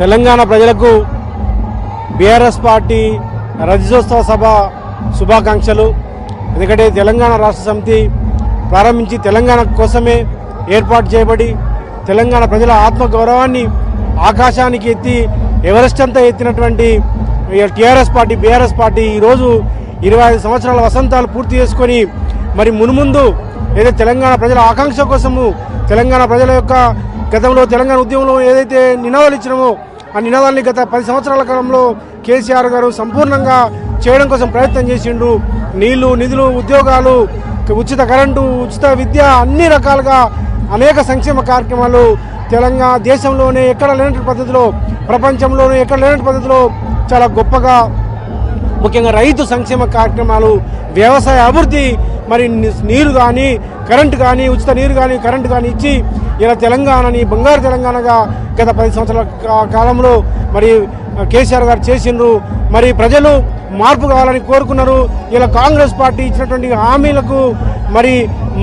తెలంగాణ ప్రజలకు BRS party రజతోత్సవ సభ శుభాకాంక్షలు. ఎందుకంటే తెలంగాణ రాష్ట్ర సమితి ప్రారంభించి తెలంగాణ కోసమే ఏర్పాటు చేయబడి తెలంగాణ ప్రజల ఆత్మగౌరవాన్ని ఆకాశానికి ఎత్తి ఎవరెస్ట్ అంతా ఎత్తినటువంటి టీఆర్ఎస్ పార్టీ బీఆర్ఎస్ పార్టీ ఈరోజు ఇరవై ఐదు సంవత్సరాల వసంతాలు పూర్తి చేసుకొని మరి మునుముందు ఏదైతే తెలంగాణ ప్రజల ఆకాంక్ష కోసము తెలంగాణ ప్రజల యొక్క గతంలో తెలంగాణ ఉద్యమంలో ఏదైతే నినాదాలు ఇచ్చినామో ఆ నినాదాన్ని గత పది సంవత్సరాల కాలంలో కేసీఆర్ గారు సంపూర్ణంగా చేయడం కోసం ప్రయత్నం చేసిండు. నీళ్ళు నిధులు ఉద్యోగాలు ఉచిత కరెంటు ఉచిత విద్య అన్ని రకాలుగా అనేక సంక్షేమ కార్యక్రమాలు తెలంగాణ దేశంలోనే ఎక్కడ లేనటువంటి పద్ధతిలో ప్రపంచంలోనే ఎక్కడ లేనటువంటి పద్ధతిలో చాలా గొప్పగా ముఖ్యంగా రైతు సంక్షేమ కార్యక్రమాలు వ్యవసాయ అభివృద్ధి మరి నీరు కానీ కరెంటు కానీ ఉచిత నీరు కానీ కరెంటు కానీ ఇచ్చి ఇలా తెలంగాణని బంగారు తెలంగాణగా గత పది సంవత్సరాల కాలంలో మరి కేసీఆర్ గారు చేసిండ్రు. మరి ప్రజలు మార్పు కావాలని కోరుకున్నారు. ఇలా కాంగ్రెస్ పార్టీ ఇచ్చినటువంటి హామీలకు మరి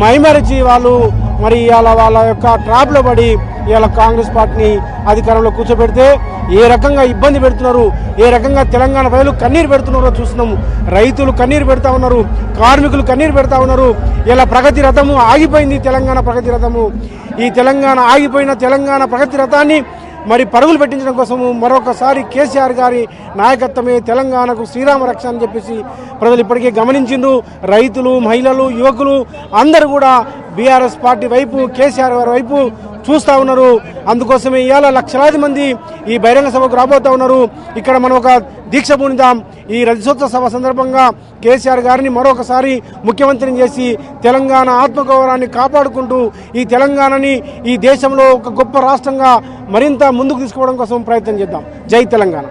మైమరిచి వాళ్ళు మరి ఇవాళ వాళ్ళ యొక్క ట్రాప్లో పడి ఇవాళ కాంగ్రెస్ పార్టీని అధికారంలో కూర్చోబెడితే ఏ రకంగా ఇబ్బంది పెడుతున్నారు? ఏ రకంగా తెలంగాణ ప్రజలు కన్నీరు పెడుతున్నారో చూస్తున్నాము రైతులు కన్నీరు పెడతా ఉన్నారు. కార్మికులు కన్నీరు పెడతా ఉన్నారు. ఇలా ప్రగతి రథము ఆగిపోయింది తెలంగాణ ప్రగతి రథము. ఈ తెలంగాణ ఆగిపోయిన తెలంగాణ ప్రగతి రథాన్ని మరి పరుగులు పెట్టించడం కోసము మరొకసారి కేసీఆర్ గారి నాయకత్వమే తెలంగాణకు శ్రీరామ రక్ష అని చెప్పేసి ప్రజలు ఇప్పటికే గమనించిండ్రు. రైతులు మహిళలు యువకులు అందరూ కూడా బీఆర్ఎస్ పార్టీ వైపు కేసీఆర్ గారి వైపు చూస్తూ ఉన్నారు. అందుకోసమే ఇవాళ లక్షలాది మంది ఈ బహిరంగ సభకు రాబోతా ఉన్నారు. ఇక్కడ మనం ఒక దీక్ష పూనిద్దాం. ఈ రజతోత్సవ సభ సందర్భంగా కేసీఆర్ గారిని మరొకసారి ముఖ్యమంత్రిని చేసి తెలంగాణ ఆత్మగౌరవాన్ని కాపాడుకుంటూ ఈ తెలంగాణని ఈ దేశంలో ఒక గొప్ప రాష్ట్రంగా మరింత ముందుకు తీసుకోవడం కోసం ప్రయత్నం చేద్దాం. జై తెలంగాణ.